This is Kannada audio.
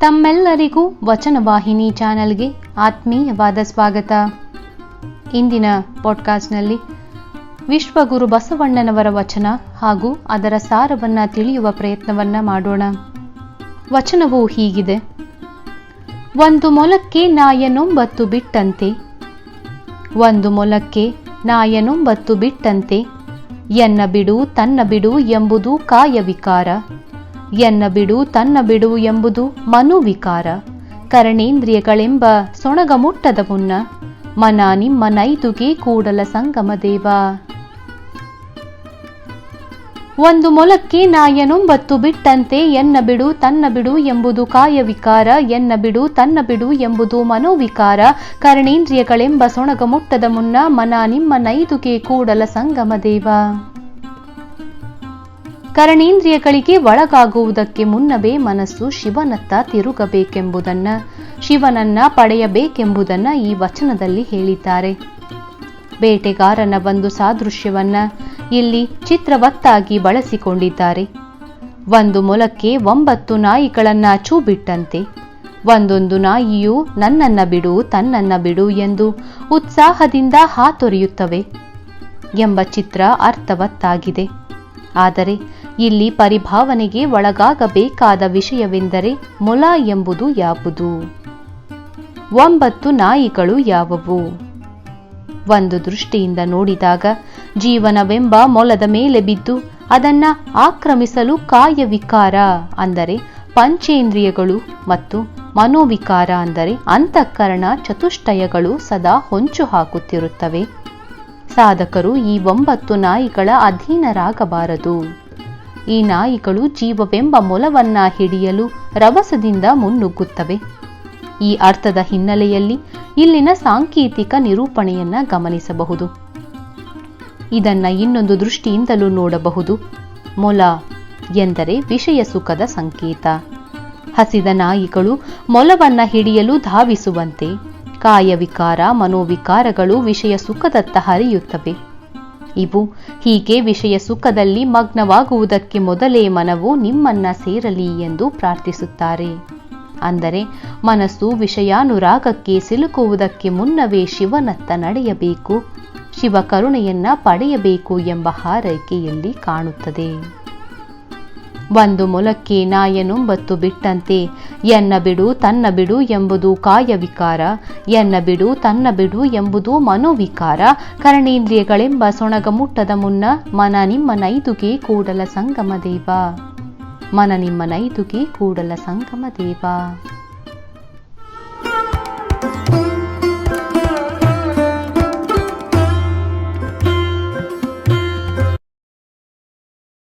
ತಮ್ಮೆಲ್ಲರಿಗೂ ವಚನವಾಹಿನಿ ಚಾನೆಲ್ಗೆ ಆತ್ಮೀಯವಾದ ಸ್ವಾಗತ. ಇಂದಿನ ಪಾಡ್ಕಾಸ್ಟ್ನಲ್ಲಿ ವಿಶ್ವಗುರು ಬಸವಣ್ಣನವರ ವಚನ ಹಾಗೂ ಅದರ ಸಾರವನ್ನು ತಿಳಿಯುವ ಪ್ರಯತ್ನವನ್ನ ಮಾಡೋಣ. ವಚನವು ಹೀಗಿದೆ. ಒಂದು ಮೊಲಕ್ಕೆ ನಾಯನೊಂಬತ್ತು ಬಿಟ್ಟಂತೆ, ಒಂದು ಮೊಲಕ್ಕೆ ನಾಯನೊಂಬತ್ತು ಬಿಟ್ಟಂತೆ, ಎನ್ನ ಬಿಡು ತನ್ನ ಬಿಡು ಎಂಬುದು ಕಾಯವಿಕಾರ ಎನ್ನ ಬಿಡು ತನ್ನ ಬಿಡು ಎಂಬುದು ಮನುವಿಕಾರ. ಕರಣೇಂದ್ರಿಯಗಳೆಂಬ ಸೊಣಗ ಮುಟ್ಟದ ಮುನ್ನ ಮನ ನಿಮ್ಮ ನೈದುಗೆ ಕೂಡಲ ಸಂಗಮ ದೇವ. ಒಂದು ಮೊಲಕ್ಕೆ ನಾಯನೊಂಬತ್ತು ಬಿಟ್ಟಂತೆ ಎನ್ನ ಬಿಡು ತನ್ನ ಬಿಡು ಎಂಬುದು ಕಾಯವಿಕಾರ, ಎನ್ನ ಬಿಡು ತನ್ನ ಬಿಡು ಎಂಬುದು ಮನೋವಿಕಾರ. ಕರಣೇಂದ್ರಿಯಗಳೆಂಬ ಸೊಣಗ ಮುಟ್ಟದ ಮುನ್ನ ಮನ ನಿಮ್ಮ ನೈದುಗೆ ಕೂಡಲ ಸಂಗಮ ದೇವ. ಕರಣೇಂದ್ರಿಯಗಳಿಗೆ ಒಳಗಾಗುವುದಕ್ಕೆ ಮುನ್ನವೇ ಮನಸ್ಸು ಶಿವನತ್ತ ತಿರುಗಬೇಕೆಂಬುದನ್ನ, ಶಿವನನ್ನ ಪಡೆಯಬೇಕೆಂಬುದನ್ನ ಈ ವಚನದಲ್ಲಿ ಹೇಳಿದ್ದಾರೆ. ಬೇಟೆಗಾರನ ಒಂದು ಸಾದೃಶ್ಯವನ್ನ ಇಲ್ಲಿ ಚಿತ್ರವತ್ತಾಗಿ ಬಳಸಿಕೊಂಡಿದ್ದಾರೆ. ಒಂದು ಮೊಲಕ್ಕೆ ಒಂಬತ್ತು ನಾಯಿಗಳನ್ನ ಚೂಬಿಟ್ಟಂತೆ ಒಂದೊಂದು ನಾಯಿಯು ನನ್ನನ್ನ ಬಿಡು, ತನ್ನನ್ನ ಬಿಡು ಎಂದು ಉತ್ಸಾಹದಿಂದ ಹಾತೊರೆಯುತ್ತವೆ ಎಂಬ ಚಿತ್ರ ಅರ್ಥವತ್ತಾಗಿದೆ. ಆದರೆ ಇಲ್ಲಿ ಪರಿಭಾವನೆಗೆ ಒಳಗಾಗಬೇಕಾದ ವಿಷಯವೆಂದರೆ ಮೊಲ ಎಂಬುದು ಯಾವುದು? ಒಂಬತ್ತು ನಾಯಿಗಳು ಯಾವುವು? ಒಂದು ದೃಷ್ಟಿಯಿಂದ ನೋಡಿದಾಗ ಜೀವನವೆಂಬ ಮೊಲದ ಮೇಲೆ ಬಿದ್ದು ಅದನ್ನ ಆಕ್ರಮಿಸಲು ಕಾಯವಿಕಾರ ಅಂದರೆ ಪಂಚೇಂದ್ರಿಯಗಳು ಮತ್ತು ಮನೋವಿಕಾರ ಅಂದರೆ ಅಂತಃಕರಣ ಚತುಷ್ಟಯಗಳು ಸದಾ ಹೊಂಚು ಹಾಕುತ್ತಿರುತ್ತವೆ. ಸಾಧಕರು ಈ ಒಂಬತ್ತು ನಾಯಿಗಳ ಅಧೀನರಾಗಬಾರದು. ಈ ನಾಯಿಗಳು ಜೀವವೆಂಬ ಮೊಲವನ್ನ ಹಿಡಿಯಲು ರವಸದಿಂದ ಮುನ್ನುಗ್ಗುತ್ತವೆ. ಈ ಅರ್ಥದ ಹಿನ್ನೆಲೆಯಲ್ಲಿ ಇಲ್ಲಿನ ಸಾಂಕೇತಿಕ ನಿರೂಪಣೆಯನ್ನ ಗಮನಿಸಬಹುದು. ಇದನ್ನ ಇನ್ನೊಂದು ದೃಷ್ಟಿಯಿಂದಲೂ ನೋಡಬಹುದು. ಮೊಲ ಎಂದರೆ ವಿಷಯ ಸುಖದ ಸಂಕೇತ. ಹಸಿದ ನಾಯಿಗಳು ಮೊಲವನ್ನ ಹಿಡಿಯಲು ಧಾವಿಸುವಂತೆ, ಕಾಯವಿಕಾರ, ಮನೋವಿಕಾರಗಳು ವಿಷಯ ಸುಖದತ್ತ ಹರಿಯುತ್ತವೆ. ಇವು ಹೀಗೆ ವಿಷಯ ಸುಖದಲ್ಲಿ ಮಗ್ನವಾಗುವುದಕ್ಕೆ ಮೊದಲೇ ಮನವು ನಿಮ್ಮನ್ನ ಸೇರಲಿ ಎಂದು ಪ್ರಾರ್ಥಿಸುತ್ತಾರೆ. ಅಂದರೆ ಮನಸ್ಸು ವಿಷಯಾನುರಾಗಕ್ಕೆ ಸಿಲುಕುವುದಕ್ಕೆ ಮುನ್ನವೇ ಶಿವನತ್ತ ನಡೆಯಬೇಕು ಶಿವ ಕರುಣೆಯನ್ನ ಪಡೆಯಬೇಕು ಎಂಬ ಹಾರೈಕೆಯಲ್ಲಿ ಕಾಣುತ್ತದೆ. ಒಂದು ಮೊಲಕ್ಕೆ ನಾಯನೊಂಬತ್ತು ಬಿಟ್ಟಂತೆ ಎನ್ನ ಬಿಡು, ತನ್ನ ಬಿಡು ಎಂಬುದು ಕಾಯವಿಕಾರ. ಎನ್ನ ಬಿಡು, ತನ್ನ ಬಿಡು ಎಂಬುದು ಮನೋವಿಕಾರ. ಕರಣೇಂದ್ರಿಯಗಳೆಂಬ ಸೊಣಗ ಮುಟ್ಟದ ಮುನ್ನ ಮನ ನಿಮ್ಮ ನೈದುಗೆ ಕೂಡಲ ಸಂಗಮ ದೇವ. ಮನ ನಿಮ್ಮ ನೈದುಗೆ ಕೂಡಲ ಸಂಗಮ ದೇವ.